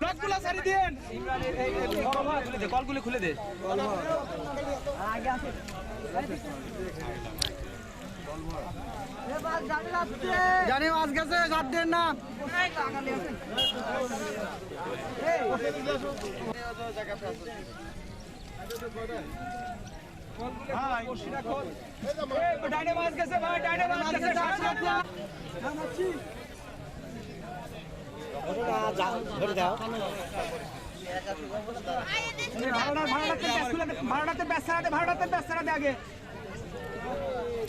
ব্লকগুলো সারি দিন কলগুলো খুলে দে। জানি মাছ গেছে দিন না মাছ গেছে ভাড়াতে বেসারাতে ভাড়াতে বেসারাতে আগে।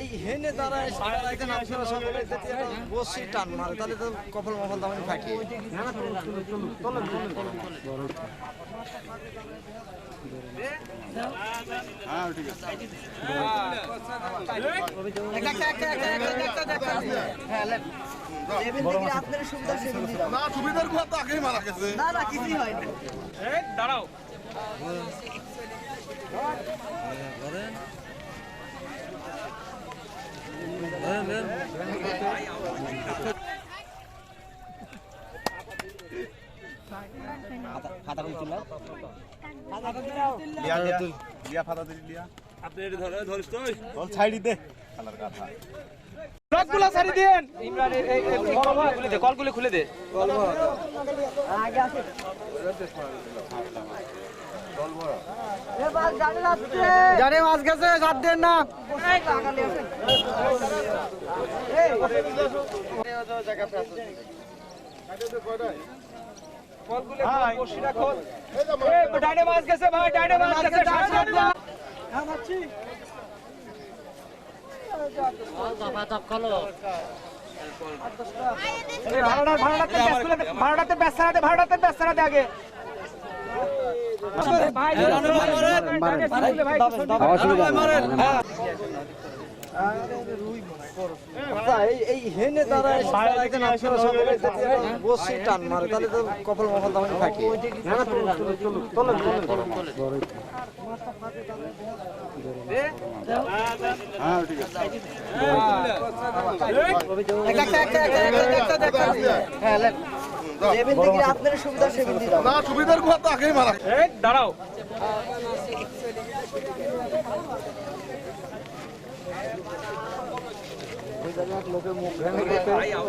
এই হেনে তারা বসি টান মারে তাহলে তো কপাল মফল না সুবিধার আগেই মারা গেছে। দাঁড়াও দিলি লিয়া আপনি এটা ধরে ধরিস তুই বল ছাইড়ি দে খালার কথা ব্লকগুলো সারি দিন ইমরান এই এই এই বড় ভাই খুলে দে কলগুলো খুলে দে জানি মাছ গেছে সাত দিন না এই ডাইনে মাছ গেছে ভাই ডাইনে মাছ গেছে ভাড়াটাতে বেসগুলো ভাড়াটাতে বেসারাতে ভাড়াটাতে বেসারাতে আগে ভাই এই এই হেনে তারা সারা রাইতে নাম শুনে সকলে বসি টান মারে তাহলে তো কপাল মফল দামনি ফাটিয়ে হ্যাঁ ঠিক আছে সুবিধার আগেই মারা। গেছে ভেঙে দাঁড়াও